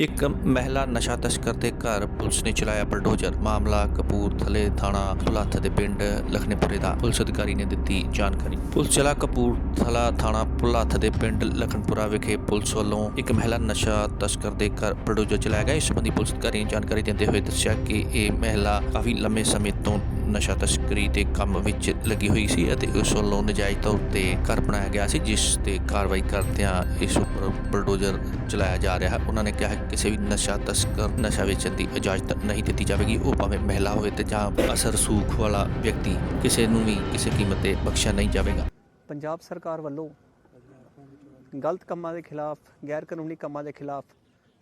ਇੱਕ ਮਹਿਲਾ ਨਸ਼ਾ ਤਸਕਰ ਦੇ ਘਰ ਪੁਲਿਸ ਨੇ ਚਲਾਇਆ ਬਲਡੋਜ਼ਰ। ਮਾਮਲਾ ਕਪੂਰਥਲੇ ਥਾਣਾ ਭੁਲੱਥ ਦੇ ਪਿੰਡ ਲਖਨਪੁਰੇ ਦਾ। ਪੁਲਿਸ ਅਧਿਕਾਰੀ ਨੇ ਦਿੱਤੀ ਜਾਣਕਾਰੀ। ਪੁਲਿਸ ਚਲਾ ਕਪੂਰਥਲਾ ਥਾਣਾ ਭੁਲੱਥ ਦੇ ਪਿੰਡ ਲਖਨਪੁਰਾ ਵਿਖੇ ਪੁਲਿਸ ਵੱਲੋਂ ਇੱਕ ਮਹਿਲਾ ਨਸ਼ਾ ਤਸਕਰ ਦੇ ਘਰ ਬਲਡੋਜ਼ਰ ਚਲਾਇਆ ਗਿਆ। ਇਸ ਸੰਬੰਧੀ ਪੁਲਿਸ ਅਧਿਕਾਰੀ ਨੇ ਜਾਣਕਾਰੀ ਦਿੰਦੇ ਹੋਏ ਦੱਸਿਆ ਕਿ ਇਹ ਮਹਿਲਾ ਕਾਫੀ ਲੰਮੇ ਸਮੇਂ ਤੋਂ ਨਸ਼ਾ ਤਸਕਰੀ ਦੇ ਕੰਮ ਵਿੱਚ ਲੱਗੀ ਹੋਈ ਸੀ ਅਤੇ ਉਸ ਵੱਲੋਂ ਨਜਾਇਜ਼ ਤੌਰ ਤੇ ਘਰ ਬਣਾਇਆ ਗਿਆ ਸੀ, ਜਿਸ ਤੇ ਕਾਰਵਾਈ ਕਰਦਿਆਂ ਇਸ ਉੱਪਰ ਬਲਡੋਜ਼ਰ ਚਲਾਇਆ ਜਾ ਰਿਹਾ ਹੈ। ਉਹਨਾਂ ਨੇ ਕਿਹਾ ਕਿਸੇ ਵੀ ਨਸ਼ਾ ਤਸਕਰ, ਨਸ਼ਾ ਵੇਚਣ ਦੀ ਇਜਾਜ਼ਤ ਨਹੀਂ ਦਿੱਤੀ ਜਾਵੇਗੀ। ਉਹ ਭਾਵੇਂ ਮਹਿਲਾ ਹੋਵੇ ਤੇ ਜਾਂ ਅਸਰ ਸੂਖ ਵਾਲਾ ਵਿਅਕਤੀ, ਕਿਸੇ ਨੂੰ ਵੀ ਕਿਸੇ ਕੀਮਤ ਤੇ ਬਖਸ਼ਿਆ ਨਹੀਂ ਜਾਵੇਗਾ। ਪੰਜਾਬ ਸਰਕਾਰ ਵੱਲੋਂ ਗਲਤ ਕੰਮਾਂ ਦੇ ਖਿਲਾਫ ਗੈਰ ਕਾਨੂੰਨੀ ਕੰਮਾਂ ਦੇ ਖਿਲਾਫ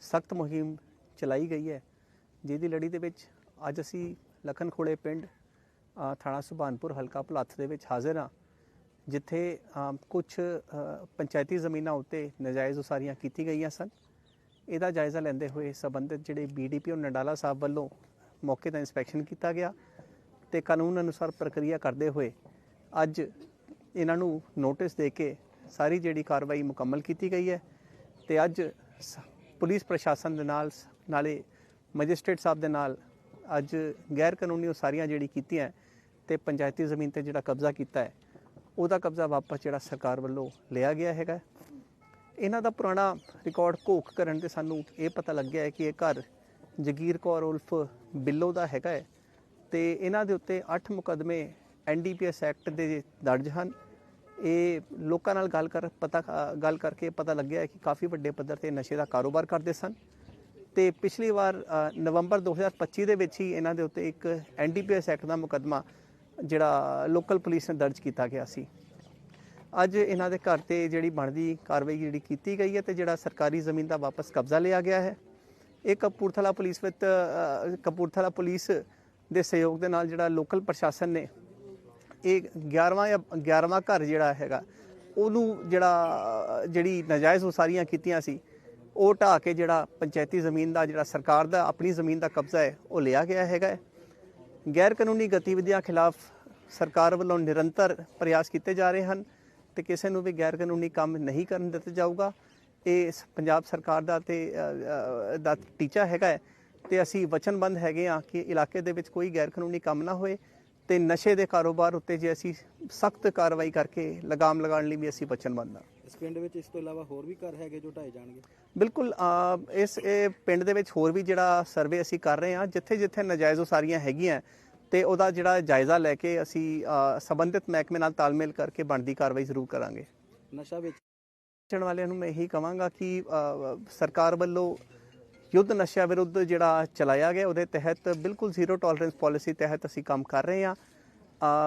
ਸਖਤ ਮੁਹਿੰਮ ਚਲਾਈ ਗਈ ਹੈ, ਜਿਹਦੀ ਲੜੀ ਦੇ ਵਿੱਚ ਅੱਜ ਅਸੀਂ ਲਖਨ ਖੋਲੇ ਪਿੰਡ ਥਾਣਾ ਸੁਭਾਨਪੁਰ ਹਲਕਾ ਭਲੱਥ ਦੇ ਵਿੱਚ ਹਾਜ਼ਰ ਹਾਂ, ਜਿੱਥੇ ਕੁਝ ਪੰਚਾਇਤੀ ਜ਼ਮੀਨਾਂ ਉੱਤੇ ਨਜਾਇਜ਼ ਉਸਾਰੀਆਂ ਕੀਤੀ ਗਈਆਂ ਸਨ। ਇਹਦਾ ਜਾਇਜ਼ਾ ਲੈਂਦੇ ਹੋਏ ਸਬੰਧਿਤ ਜਿਹੜੇ ਬੀਡੀਪੀਓ ਨੰਡਾਲਾ ਸਾਹਿਬ ਵੱਲੋਂ ਮੌਕੇ ਦਾ ਇਨਸਪੈਕਸ਼ਨ ਕੀਤਾ ਗਿਆ ਤੇ ਕਾਨੂੰਨ ਅਨੁਸਾਰ ਪ੍ਰਕਿਰਿਆ ਕਰਦੇ ਹੋਏ ਅੱਜ ਇਹਨਾਂ ਨੂੰ ਨੋਟਿਸ ਦੇ ਕੇ ਸਾਰੀ ਜਿਹੜੀ ਕਾਰਵਾਈ ਮੁਕੰਮਲ ਕੀਤੀ ਗਈ ਹੈ ਤੇ ਅੱਜ ਸ- ਪੁਲਿਸ ਪ੍ਰਸ਼ਾਸਨ ਦੇ ਨਾਲ ਸ- ਨਾਲੇ ਮੈਜਿਸਟ੍ਰੇਟ ਸਾਹਿਬ ਦੇ ਨਾਲ ਅੱਜ ਗੈਰ ਕਾਨੂੰਨੀ ਉਸਾਰੀਆਂ ਜਿਹੜੀ ਕੀਤੀਆਂ ਤੇ ਪੰਚਾਇਤੀ ਜ਼ਮੀਨ ਤੇ ਜਿਹੜਾ ਕਬਜ਼ਾ ਕੀਤਾ ਹੈ ਉਹਦਾ ਕਬਜ਼ਾ ਵਾਪਸ ਜਿਹੜਾ ਸਰਕਾਰ ਵੱਲੋਂ ਲਿਆ ਗਿਆ ਹੈਗਾ। ਇਹਨਾਂ ਦਾ ਪੁਰਾਣਾ ਰਿਕਾਰਡ ਘੋਖ ਕਰਨ ਤੇ ਸਾਨੂੰ ਇਹ ਪਤਾ ਲੱਗਿਆ ਹੈ ਕਿ ਇਹ ਘਰ ਜਗੀਰ ਕੌਰ ਉਲਫ ਬਿੱਲੋ ਦਾ ਹੈਗਾ ਹੈ ਤੇ ਇਹਨਾਂ ਦੇ ਉੱਤੇ 8 ਮੁਕਦਮੇ ਐਨਡੀਪੀਐਸ ਐਕਟ ਦੇ ਦਰਜ ਹਨ। ਇਹ ਲੋਕਾਂ ਨਾਲ ਗੱਲ ਕਰ ਪਤਾ ਗੱਲ ਕਰਕੇ ਪਤਾ ਲੱਗਿਆ ਹੈ ਕਿ ਕਾਫੀ ਵੱਡੇ ਪੱਧਰ ਤੇ ਨਸ਼ੇ ਦਾ ਕਾਰੋਬਾਰ ਕਰਦੇ ਸਨ। ਤੇ ਪਿਛਲੀ ਵਾਰ ਅ, ਨਵੰਬਰ 2025 ਦੇ ਵਿੱਚ ਹੀ ਇਹਨਾਂ ਦੇ ਉੱਤੇ ਇੱਕ ਐਨਡੀਪੀਐਸ ਐਕਟ ਦਾ ਮੁਕਦਮਾ ਜਿਹੜਾ ਲੋਕਲ ਪੁਲਿਸ ਨੇ ਦਰਜ ਕੀਤਾ ਗਿਆ ਸੀ ਅੱਜ ਇਹਨਾਂ ਦੇ ਘਰ ਤੇ ਜਿਹੜੀ ਬਣਦੀ ਕਾਰਵਾਈ ਜਿਹੜੀ ਕੀਤੀ ਗਈ ਹੈ ਤੇ ਜਿਹੜਾ ਸਰਕਾਰੀ ਜ਼ਮੀਨ ਦਾ ਵਾਪਸ ਕਬਜ਼ਾ ਲਿਆ ਗਿਆ ਹੈ ਇਹ ਕਪੂਰਥਲਾ ਪੁਲਿਸ ਵਿੱਚ ਕਪੂਰਥਲਾ ਪੁਲਿਸ ਦੇ ਸਹਿਯੋਗ ਦੇ ਨਾਲ ਜਿਹੜਾ ਲੋਕਲ ਪ੍ਰਸ਼ਾਸਨ ਨੇ, ਇਹ 11ਵਾਂ ਜਾਂ 11ਵਾਂ ਘਰ ਜਿਹੜਾ ਹੈਗਾ, ਉਹਨੂੰ ਜਿਹੜਾ ਜਿਹੜੀ ਨਜਾਇਜ਼ ਉਸਾਰੀਆਂ ਕੀਤੀਆਂ ਸੀ, ਉਹ ਢਾਹ ਕੇ ਜਿਹੜਾ ਪੰਚਾਇਤੀ ਜ਼ਮੀਨ ਦਾ, ਜਿਹੜਾ ਸਰਕਾਰ ਦਾ, ਆਪਣੀ ਜ਼ਮੀਨ ਦਾ ਕਬਜ਼ਾ ਹੈ, ਉਹ ਲਿਆ ਗਿਆ ਹੈਗਾ ਹੈ। ਗੈਰ ਕਾਨੂੰਨੀ ਗਤੀਵਿਧੀਆਂ ਖਿਲਾਫ ਸਰਕਾਰ ਵੱਲੋਂ ਨਿਰੰਤਰ ਪ੍ਰਯਾਸ ਕੀਤੇ ਜਾ ਰਹੇ ਹਨ ਤੇ ਕਿਸੇ ਨੂੰ ਵੀ ਗੈਰ ਕਾਨੂੰਨੀ ਕੰਮ ਨਹੀਂ ਕਰਨ ਦਿੱਤਾ ਜਾਊਗਾ। ਇਹ ਸ- ਪੰਜਾਬ ਸਰਕਾਰ ਦਾ ਤੇ ਦਾ ਟੀਚਾ ਹੈਗਾ ਹੈ ਤੇ ਅਸੀਂ ਵਚਨਬੰਦ ਹੈਗੇ ਆ ਕਿ ਇਲਾਕੇ ਦੇ ਵਿੱਚ ਕੋਈ ਗੈਰ ਕਾਨੂੰਨੀ ਕੰਮ ਨਾ ਹੋਏ ਤੇ ਨਸ਼ੇ ਦੇ ਕਾਰੋਬਾਰ ਉੱਤੇ ਜੇ ਅਸੀਂ ਸਖਤ ਕਾਰਵਾਈ ਕਰਕੇ ਲਗਾਮ ਲਗਾਉਣ ਲਈ ਵੀ ਅਸੀਂ ਵਚਨਬੰਦ ਹਾਂ। ਇਸ ਪਿੰਡ ਵਿੱਚ ਇਸ ਤੋਂ ਇਲਾਵਾ ਹੋਰ ਵੀ ਘਰ ਹੈਗੇ ਜੋ ਢਾਏ ਜਾਣਗੇ? ਬਿਲਕੁਲ ਅ, ਇਸ ਇਹ ਪਿੰਡ ਦੇ ਵਿੱਚ ਹੋਰ ਵੀ ਜਿਹੜਾ ਸਰਵੇ ਅਸੀਂ ਕਰ ਰਹੇ ਹਾਂ ਜਿੱਥੇ ਜਿੱਥੇ ਨਜਾਇਜ਼ ਉਸਾਰੀਆਂ ਹੈਗੀਆਂ ਤੇ ਉਹਦਾ ਜਿਹੜਾ ਜਾਇਜ਼ਾ ਲੈ ਕੇ ਅਸੀਂ ਅ, ਸੰਬੰਧਿਤ ਮਹਿਕਮੇ ਨਾਲ ਤਾਲਮੇਲ ਕਰਕੇ ਬਣਦੀ ਕਾਰਵਾਈ ਜ਼ਰੂਰ ਕਰਾਂਗੇ। ਨਸ਼ਾ ਵੇਚ? ਵੇਚਣ ਵਾਲਿਆਂ ਨੂੰ ਮੈਂ ਇਹੀ ਕਹਾਂਗਾ ਕਿ ਅ, ਸਰਕਾਰ ਵੱਲੋਂ ਯੁੱਧ ਨਸ਼ਾ ਵਿਰੁੱਧ ਜਿਹੜਾ ਚਲਾਇਆ ਗਿਆ ਉਹਦੇ ਤਹਿਤ ਬਿਲਕੁਲ ਜ਼ੀਰੋ ਟੋਲਰੈਂਸ ਪਾਲਿਸੀ ਤਹਿਤ ਅਸੀਂ ਕੰਮ ਕਰ ਰਹੇ ਹਾਂ।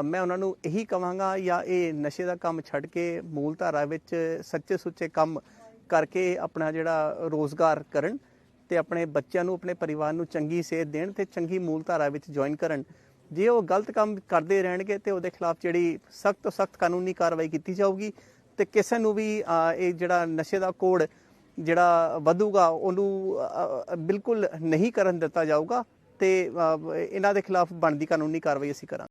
ਮੈਂ ਉਹਨਾਂ ਨੂੰ ਇਹੀ ਕਹਾਂਗਾ ਜਾਂ ਇਹ ਨਸ਼ੇ ਦਾ ਕੰਮ ਛੱਡ ਕੇ ਮੂਲ ਧਾਰਾ ਵਿੱਚ ਸੱਚੇ ਸੁੱਚੇ ਕੰਮ ਕਰਕੇ ਆਪਣਾ ਜਿਹੜਾ ਰੋਜ਼ਗਾਰ ਕਰਨ ਤੇ ਆਪਣੇ ਬੱਚਿਆਂ ਨੂੰ, ਆਪਣੇ ਪਰਿਵਾਰ ਨੂੰ ਚੰਗੀ ਸੇਧ ਦੇਣ ਤੇ ਚੰਗੀ ਮੂਲ ਧਾਰਾ ਵਿੱਚ ਜੁਆਇਨ ਕਰਨ। ਜੇ ਉਹ ਗਲਤ ਕੰਮ ਕਰਦੇ ਰਹਿਣਗੇ ਤੇ ਉਹਦੇ ਖਿਲਾਫ ਜਿਹੜੀ ਸਖਤ ਤੋਂ ਸਖਤ ਕਾਨੂੰਨੀ ਕਾਰਵਾਈ ਕੀਤੀ ਜਾਊਗੀ ਤੇ ਕਿਸੇ ਨੂੰ ਵੀ ਇਹ ਜਿਹੜਾ ਨਸ਼ੇ ਦਾ ਕੋਡ ਜਿਹੜਾ ਵਧੂਗਾ, ਉਹਨੂੰ ਬਿਲਕੁਲ ਨਹੀਂ ਕਰਨ ਦਿੱਤਾ ਜਾਊਗਾ ਤੇ ਇਹਨਾਂ ਦੇ ਖਿਲਾਫ ਬਣਦੀ ਕਾਨੂੰਨੀ ਕਾਰਵਾਈ ਅਸੀਂ ਕਰਾਂਗੇ।